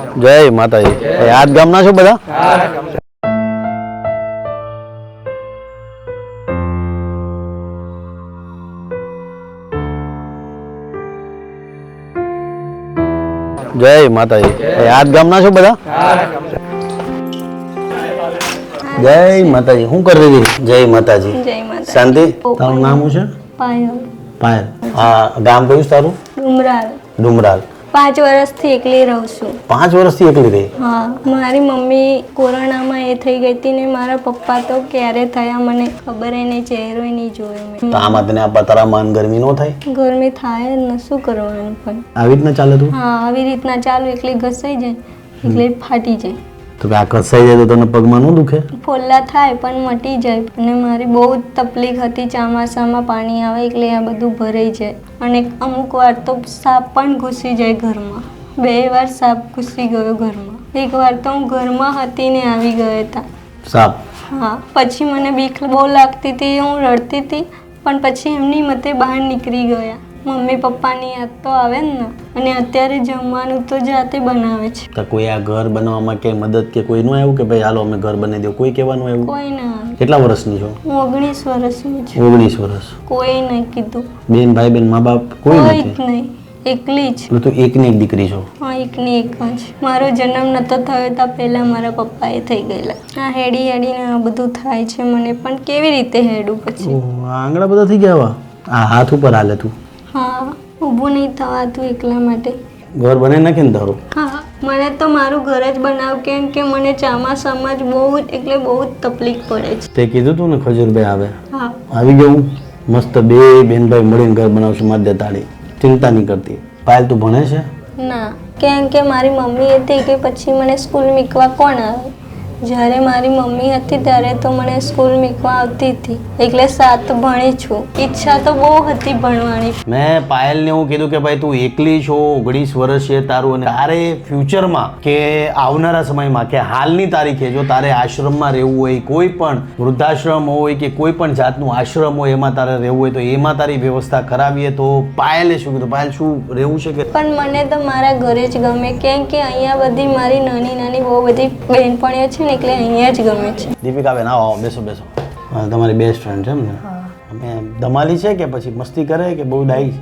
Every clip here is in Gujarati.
જય માતાજી. ભાઈ આજ ગામના છો બધા? જય માતાજી. ભાઈ આજ ગામના છો બધા? જય માતાજી. શું કરી રહી જય માતાજી. જય માતા શાંતિ? તારું નામ શું છે? પાયો પાયલ. હા ગામ કયું છે તારું? ડુમરાળ ડુમરાલ. પાંચ વર્ષથી એકલી રહું છું. પાંચ વર્ષથી એકલી રહી? હા મારી મમ્મી કોરોનામાં એ થઈ ગઈ હતી ને મારા પપ્પા તો ક્યારે થયા મને ખબર એને નહીં ચહેરો નહીં જોયો મેં. તો આમાં તને તારા પતરામાં ગરમી ન થાય? ગરમી થાય ને શું કરવાનું પણ? આવી રીતના ચાલે તું? હા આવી રીતના ચાલુ એકલી ઘસાઈ જાય એટલે ફાટી જાય. તો કે આ કસાઈ જાય તો તને પગમાં ન દુખે? ફોલ્લા થાય પણ મટી જાય. અને મારી બહુ જ તકલીફ હતી. ચોમાસામાં પાણી આવે એટલે આ બધું ભરાઈ જાય. અને અમુક વાર તો સાપ પણ ઘૂસી જાય ઘરમાં. બે વાર સાપ ઘૂસી ગયો ઘરમાં. એક વાર તો હું ઘરમાં હતી ને આવી ગયા હતા. સાપ? હા પછી મને બીક બહુ લાગતી હતી હું રડતી હતી પણ પછી એમની મતે બહાર નીકળી ગયા. મમ્મી પપ્પાની યાદ તો આવે જ ને. અને અત્યારે જમવાનું તો જાતે બનાવે છે. તો કોઈ આ ઘર બનાવવામાં કે મદદ કે કોઈ નું આવ્યું કે ભાઈ હાલો અમે ઘર બનાવી દો કોઈ કહેવાનું આવ્યું? કોઈ ના કેટલા વર્ષની છો? હું ઓગણીસ વર્ષની છું. ઓગણીસ વર્ષ. કોઈ નહીં કીધું. બેન ભાઈ બેન મા બાપ કોઈ નથી? નહીં. એકલી જ. તું એકની એક દીકરી છો? હા એકની એક જ. મારો જન્મ નતો થયો તા પહેલાં મારા પપ્પાએ થઈ ગયેલા. આ હેડી હેડીને આ બધું થાય છે મને પણ કેવી રીતે હેડું પછી? આંગળા બધા થઈ ગયા આ હાથ ઉપર હાલે તું. હા ઊભું નહીં થવાતું એકલા માટે. ઘર બને નાખે ને તારું? હા મને તો મારું ઘર જ બનાવ કેમ કે મને ચામાસામાં જ બહુ જ એટલે બહુ જ તકલીફ પડે છે. તે કીધું તું ને ખજૂરભાઈ આવે. હા. આવી ગયું મસ્ત બે બેનભાઈ મળીને ઘર બનાવશું મારી તાળી. ચિંતા નહીં કરતી. પાયલ તું ભણે છે? ના કેમ કે મારી મમ્મી હતી કે પછી મને સ્કૂલ મૂકવા કોણ આવે? જ્યારે મારી મમ્મી હતી ત્યારે તો મને સ્કૂલ મૂકવા આવતી હતી. એટલે સાત ભણી છું. ઈચ્છા તો બહુ હતી ભણવાની. મેં પાયલને એવું કીધું કે ભાઈ તું એકલી છો ઓગણીસ વર્ષ છે તારું અને તારે ફ્યુચરમાં કે આવનારા સમયમાં કે હાલની તારીખે જો તારે આશ્રમમાં રહેવું હોય કોઈ પણ વૃદ્ધાશ્રમ હોય કે કોઈ પણ જાતનું આશ્રમ હોય એમાં તારે રહેવું હોય તો એમાં તારી વ્યવસ્થા કરાવીએ. તો પાયલે શું કીધું? પાયલ શું રહેવું છે કે? પણ મને તો મારા ઘરે જ ગમે. કેમ કે અહીંયા બધી મારી નાની નાની બહુ બધી બહેનપણીઓ છે ને એટલે અહીંયા જ ગમે છે. દીપિકા બેન આવો આવો, બેસો બેસો. તમારી બેસ્ટ ફ્રેન્ડ છે એમ ને? અમે ધમાલી છે કે પછી મસ્તી કરે કે બહુ ડાઈ ડાઈ?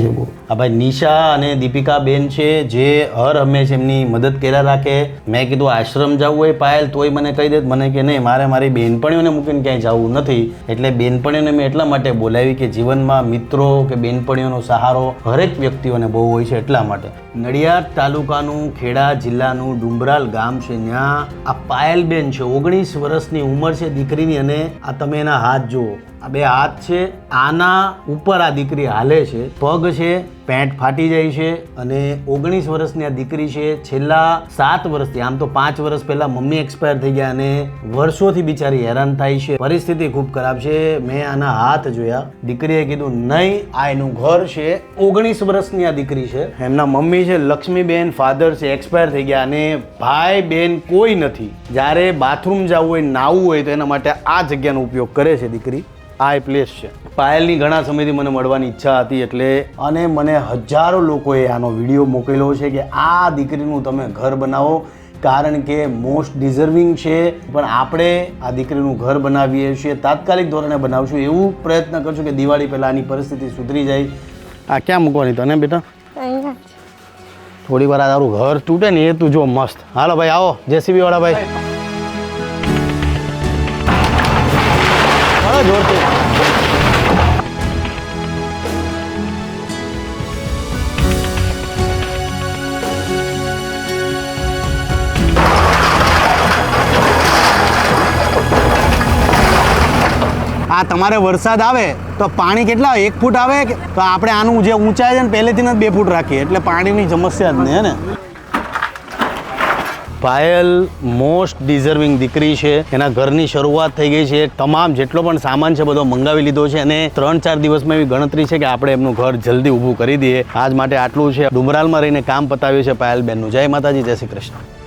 છે બહુ આ ભાઈ નિશા અને દીપિકા બેન છે, જે હર હંમેશ એમની મદદ કર્યા રાખે. મેં કીધું, આશ્રમ જવું હોય, પાયલ, તોય મને કહી દે મને કે નહીં, મારે મારી બેનપણીઓને મૂકીને ક્યાંય જવું નથી. એટલે બેનપણીઓને મેં એટલા માટે બોલાવી કે જીવનમાં મિત્રો કે બેનપણીઓનો સહારો હરેક વ્યક્તિઓને બહુ હોય છે એટલા માટે. નડિયાદ તાલુકાનું ખેડા જિલ્લાનું ડુંબરાલ ગામ છે, ત્યાં આ પાયલબેન છે, ઓગણીસ વર્ષની ઉંમર છે દીકરીની અને આ તમે એના હાથ જુઓ. આ બે હાથ છે. આના ઉપર આ દીકરી હાલે છે. પગ છે, પેન્ટ ફાટી જાય છે અને ઓગણીસ વર્ષની આ દીકરી છે. છેલ્લા સાત વર્ષથી, આમ તો પાંચ વર્ષ પહેલા મમ્મી એક્સપાયર થઈ ગયા અને વર્ષોથી બિચારી હેરાન થાય છે. પરિસ્થિતિ ખૂબ ખરાબ છે. મેં આના હાથ જોયા. દીકરીએ કીધું, નહીં, આ એનું ઘર છે. ઓગણીસ વર્ષની આ દીકરી છે. એમના મમ્મી છે, લક્ષ્મીબેન ફાધર છે એક્સપાયર થઈ ગયા અને ભાઈ બેન કોઈ નથી. જ્યારે બાથરૂમ જવું હોય, નાવું હોય, તો એના માટે આ જગ્યાનો ઉપયોગ કરે છે દીકરી. આ એ પ્લેસ છે. પાયલની ઘણા સમયથી મને મળવાની ઈચ્છા હતી એટલે અને મને હજારો લોકોએ આનો વીડિયો મોકલ્યો છે કે આ દીકરીનું તમે ઘર બનાવો કારણ કે મોસ્ટ ડિઝર્વિંગ છે. પણ આપણે આ દીકરીનું ઘર બનાવીએ છીએ તાત્કાલિક ધોરણે બનાવશું એવું પ્રયત્ન કરશું કે દિવાળી પહેલાં આની પરિસ્થિતિ સુધરી જાય. આ ક્યાં મૂકવાની તને બેટા? થોડી વાર આ તારું ઘર તૂટે ને એ તું જો મસ્ત. હાલો ભાઈ આવો. જેસીબી વાળા ભાઈ. જોરથી. આ તમારે વરસાદ આવે તો પાણી કેટલા એક ફૂટ આવે તો આપણે આનું જે ઊંચાઈ છે ને પહેલેથી જ બે ફૂટ રાખીએ. એટલે પાણીની સમસ્યા જ નહીં, હે ને? પાયલ મોસ્ટ ડિઝર્વિંગ દીકરી છે. એના ઘરની શરૂઆત થઈ ગઈ છે. તમામ જેટલો પણ સામાન છે બધો મંગાવી લીધો છે અને ત્રણ ચાર દિવસમાં એવી ગણતરી છે કે આપણે એમનું ઘર જલ્દી ઊભું કરી દઈએ. આજ માટે આટલું છે. ડુમરાલમાં રહીને કામ પતાવ્યું છે પાયલબેનનું. જય માતાજી, જય શ્રી કૃષ્ણ.